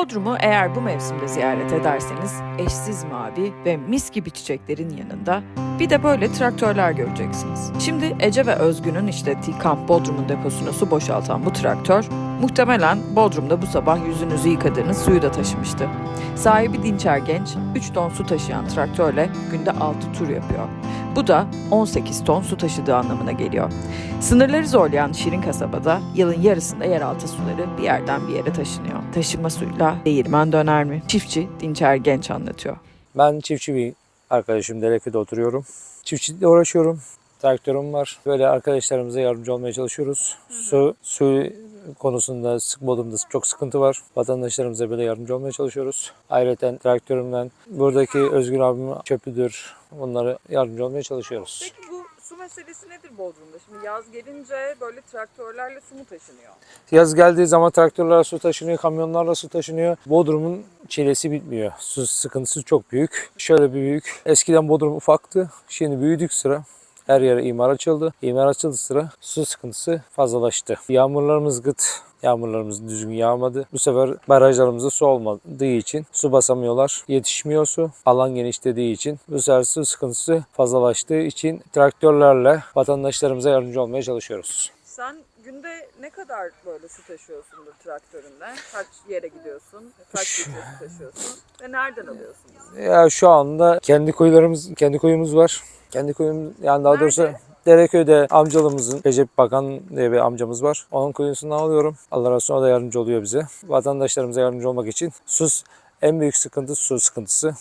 Bodrum'u eğer bu mevsimde ziyaret ederseniz eşsiz mavi ve mis gibi çiçeklerin yanında bir de böyle traktörler göreceksiniz. Şimdi Ece ve Özgün'ün işlettiği Kamp Bodrum'un deposuna su boşaltan bu traktör muhtemelen Bodrum'da bu sabah yüzünüzü yıkadığınız suyu da taşımıştı. Sahibi Dinçer Genç 3 ton su taşıyan traktörle günde 6 tur yapıyor. Bu da 18 ton su taşıdığı anlamına geliyor. Sınırları zorlayan Şirin kasabada yılın yarısında yeraltı suları bir yerden bir yere taşınıyor. Taşıma suyla değirmen döner mi? Çiftçi Dinçer Genç anlatıyor. Ben çiftçi bir arkadaşım. Dereköy'de oturuyorum. Çiftçilikle uğraşıyorum. Traktörüm var. Böyle arkadaşlarımıza yardımcı olmaya çalışıyoruz. Su, su konusunda sık modumda çok sıkıntı var. Vatandaşlarımıza böyle yardımcı olmaya çalışıyoruz. Ayrıca traktörümden buradaki Özgür abim çöpüdür. Onlara yardımcı olmaya çalışıyoruz. Peki bu su meselesi nedir Bodrum'da? Şimdi yaz gelince böyle traktörlerle su mu taşınıyor? Yaz geldiği zaman traktörler su taşınıyor, kamyonlarla su taşınıyor. Bodrum'un çilesi bitmiyor. Su sıkıntısı çok büyük. Şöyle bir büyük. Eskiden Bodrum ufaktı. Şimdi büyüdük sıra. Her yere imar açıldı. İmar açıldı sıra su sıkıntısı fazlalaştı. Yağmurlarımız gıt. Yağmurlarımız düzgün yağmadı. Bu sefer barajlarımızda su olmadığı için su basamıyorlar. Yetişmiyor su. Alan genişlediği için bu sefer su sıkıntısı fazlalaştığı için traktörlerle vatandaşlarımıza yardımcı olmaya çalışıyoruz. Sen günde ne kadar böyle su taşıyorsundur traktöründe? Kaç yere gidiyorsun? Kaç litre su taşıyorsun? Ve nereden alıyorsun? Ya şu anda kendi kuyularımız, kendi kuyumuz var. Kendi kuyumuz yani daha doğrusu Nerede? Dereköy'de amcalımızın Recep Bakan diye bir amcamız var. Onun kuyusundan alıyorum. Allah razı olsun o da yardımcı oluyor bize. Vatandaşlarımıza yardımcı olmak için sus en büyük sıkıntı su sıkıntısı.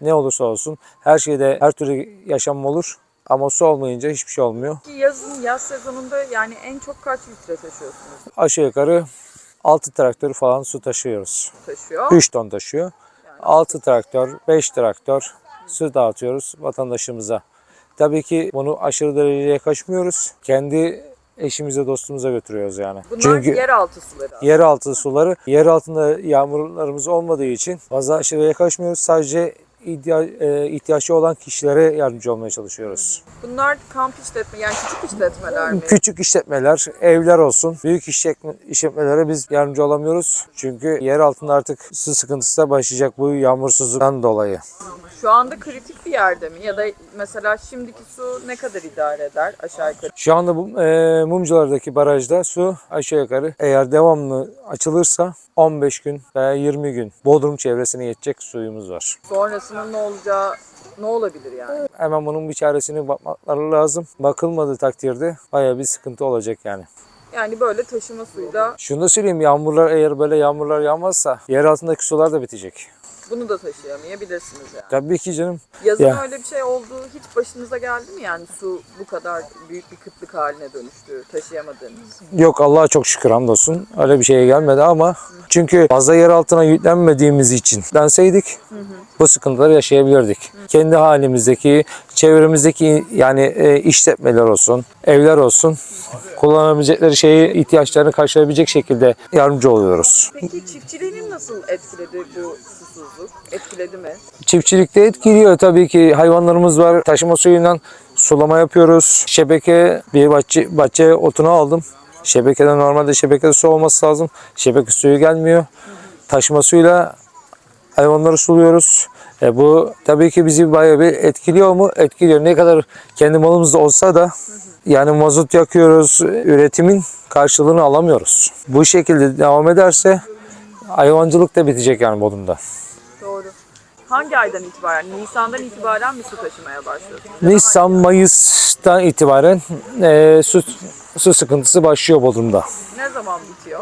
Ne olursa olsun her şeyde her türlü yaşam olur. Ama su olmayınca hiçbir şey olmuyor. Yazın, yaz sezonunda yani en çok kaç litre taşıyorsunuz? Aşağı yukarı 6 traktör falan su taşıyoruz. Taşıyor. 3 ton taşıyor. 6 traktör, 5 traktör su dağıtıyoruz vatandaşımıza. Tabii ki bunu aşırı dereceye kaçmıyoruz. Kendi eşimize, dostumuza götürüyoruz yani. Bunlar Çünkü yeraltı suları. yeraltı suları, yer altında yağmurlarımız olmadığı için fazla aşırıya kaçmıyoruz. Sadece e, ihtiyaçlı olan kişilere yardımcı olmaya çalışıyoruz. Bunlar kamp işletme yani küçük işletmeler mi? Küçük işletmeler, evler olsun. Büyük işletme, işletmelere biz yardımcı olamıyoruz. Çünkü yer altında artık su sıkıntısı da başlayacak bu yağmursuzluktan dolayı. Şu anda kritik bir yerde mi? Ya da mesela şimdiki su ne kadar idare eder aşağı yukarı? Şu anda bu e, Mumcular'daki barajda su aşağı yukarı eğer devamlı açılırsa 15 gün veya 20 gün Bodrum çevresine yetecek suyumuz var. Sonrasında ne olacağı ne olabilir yani? Hemen bunun bir çaresine bakmaları lazım. Bakılmadığı takdirde bayağı bir sıkıntı olacak yani. Yani böyle taşıma suyla Şunu da söyleyeyim yağmurlar eğer böyle yağmurlar yağmazsa yer altındaki sular da bitecek. Bunu da taşıyamayabilirsiniz yani. Tabii ki canım. Yazın Ya. öyle bir şey olduğu hiç başınıza geldi mi yani su bu kadar büyük bir kıtlık haline dönüştü taşıyamadığınız? Yok Allah'a çok şükür hamdolsun. Öyle bir şeye gelmedi ama çünkü fazla yer altına yüklenmediğimiz için denseydik bu sıkıntıları yaşayabilirdik. Kendi halimizdeki, çevremizdeki yani e, işletmeler olsun, evler olsun kullanabilecekleri şeyi ihtiyaçlarını karşılayabilecek şekilde yardımcı oluyoruz. Peki çiftçiliğini nasıl etkiledi bu susuzluk? Etkiledi mi? Çiftçilikte etkiliyor tabii ki hayvanlarımız var. Taşıma suyundan sulama yapıyoruz. Şebeke bir bahçe, bahçeye otunu aldım. Şebekeden normalde şebekede su olması lazım. Şebeke suyu gelmiyor. Taşıma suyuyla hayvanları suluyoruz. E bu tabii ki bizi bayağı bir etkiliyor mu? Etkiliyor. Ne kadar kendi malımızda olsa da yani mazot yakıyoruz. Üretimin karşılığını alamıyoruz. Bu şekilde devam ederse hayvancılık da bitecek yani Bodrum'da. Doğru. Hangi aydan itibaren? Nisan'dan itibaren mi su taşımaya başlıyorsunuz? Nisan, Mayıs'tan itibaren e, su, su sıkıntısı başlıyor Bodrum'da. Ne zaman bitiyor?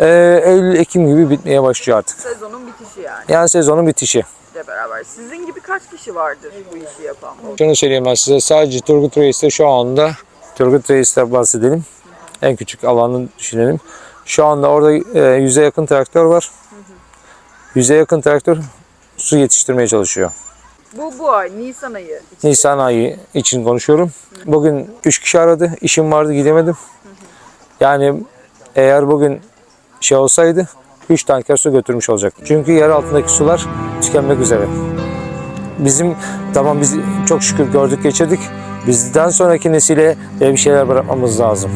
E, Eylül, Ekim gibi bitmeye başlıyor artık. Sezonun bitişi yani Yani sezonun bitişi. ile beraber. Sizin gibi kaç kişi vardır bu işi yapan? Şunu söyleyeyim ben size sadece Turgut Reis'te şu anda Turgut Reis'te bahsedelim. En küçük alanı düşünelim. Şu anda orada e, yüze yakın traktör var. Yüze yakın traktör su yetiştirmeye çalışıyor. Bu bu ay Nisan ayı. için. Nisan ayı için konuşuyorum. Bugün 3 kişi aradı. İşim vardı gidemedim. Yani eğer bugün şey olsaydı 3 tanker su götürmüş olacaktı. Çünkü yer altındaki sular tükenmek üzere. Bizim tamam biz çok şükür gördük geçirdik. Bizden sonraki nesile bir şeyler bırakmamız lazım.